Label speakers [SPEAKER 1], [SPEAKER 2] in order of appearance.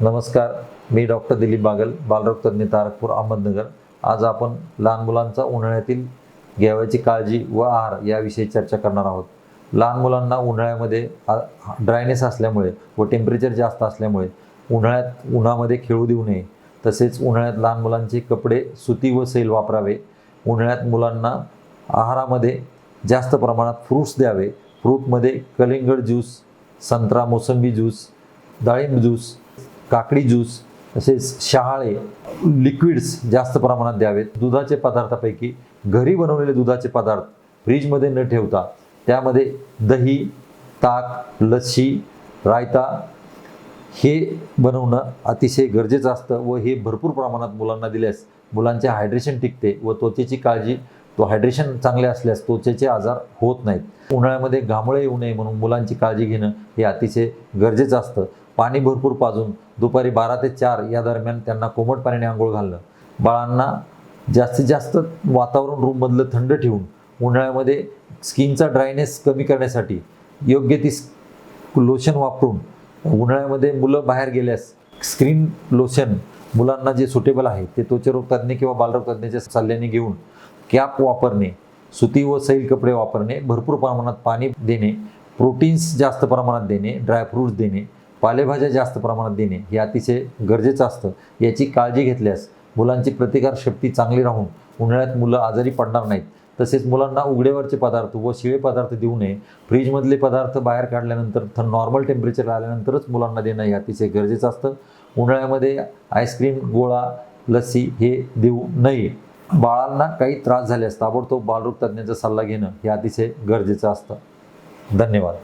[SPEAKER 1] नमस्कार मी डॉक्टर दिलीप बागल बालरोग तज्ज्ञ तारकपूर अहमदनगर. आज आपण लहान मुलांचा उन्हाळ्यातील घ्यावयाची काळजी व आहार याविषयी चर्चा करणार आहोत. लहान मुलांना उन्हाळ्यामध्ये ड्रायनेस असल्यामुळे व टेम्परेचर जास्त असल्यामुळे उन्हाळ्यात उन्हामध्ये खेळू देऊ नये. तसेच उन्हाळ्यात लहान मुलांचे कपडे सुती व सैल वापरावे. उन्हाळ्यात मुलांना आहारामध्ये जास्त प्रमाणात फ्रूट्स द्यावे. फ्रूटमध्ये कलिंगड ज्यूस संत्रा मोसंबी ज्यूस डाळिंब ज्यूस काकडी ज्यूस तसेच शहाळे लिक्विड्स जास्त प्रमाणात द्यावेत. दुधाचे पदार्थापैकी घरी बनवलेले दुधाचे पदार्थ फ्रीजमध्ये न ठेवता त्यामध्ये दही ताक लस्सी रायता हे बनवणं अतिशय गरजेचं असतं व हे भरपूर प्रमाणात मुलांना दिल्यास मुलांचे हायड्रेशन टिकते व त्वचेची काळजी तो हायड्रेशन चांगले असल्यास त्वचेचे आजार होत नाहीत. उन्हाळ्यामध्ये घामोळे येऊ नये म्हणून मुलांची काळजी घेणं हे अतिशय गरजेचं असतं. पाणी भरपूर पाजून दुपारी बारा ते चार या दरम्यान त्यांना कोमट पाण्याने आंघोळ घालणं. बाळांना जास्तीत जास्त वातावरण रूममधलं थंड ठेवून उन्हाळ्यामध्ये स्किनचा ड्रायनेस कमी करण्यासाठी योग्य ती लोशन वापरून उन्हाळ्यामध्ये मुलं बाहेर गेल्यास स्क्रीन लोशन मुलांना जे सुटेबल आहे ते त्वचारोग तज्ज्ञ किंवा बालरोग तज्ज्ञाच्या सल्ल्याने घेऊन कॅप वापरणे सुती व सैल कपडे वापरणे भरपूर प्रमाणात पाणी देणे प्रोटीन्स जास्त प्रमाणात देणे ड्रायफ्रूट्स देणे पालेभाज्या जास्त प्रमाणात देणे हे अतिशय गरजेचं असतं. याची काळजी घेतल्यास मुलांची प्रतिकारशक्ती चांगली राहून उन्हाळ्यात मुलं आजारी पडणार नाहीत. तसेच मुलांना उघड्यावरचे पदार्थ व शिळे पदार्थ देऊ नये. फ्रीजमधले पदार्थ बाहेर काढल्यानंतर थं नॉर्मल टेम्परेचर आल्यानंतरच मुलांना देणं हे अतिशय गरजेचं असतं. उन्हाळ्यामध्ये आईस्क्रीम गोळा लस्सी हे देऊ नये. बाळांना काही त्रास झाल्यास ताबडतोब बालरोग तज्ज्ञाचा सल्ला घेणं हे अतिशय गरजेचं असतं. धन्यवाद.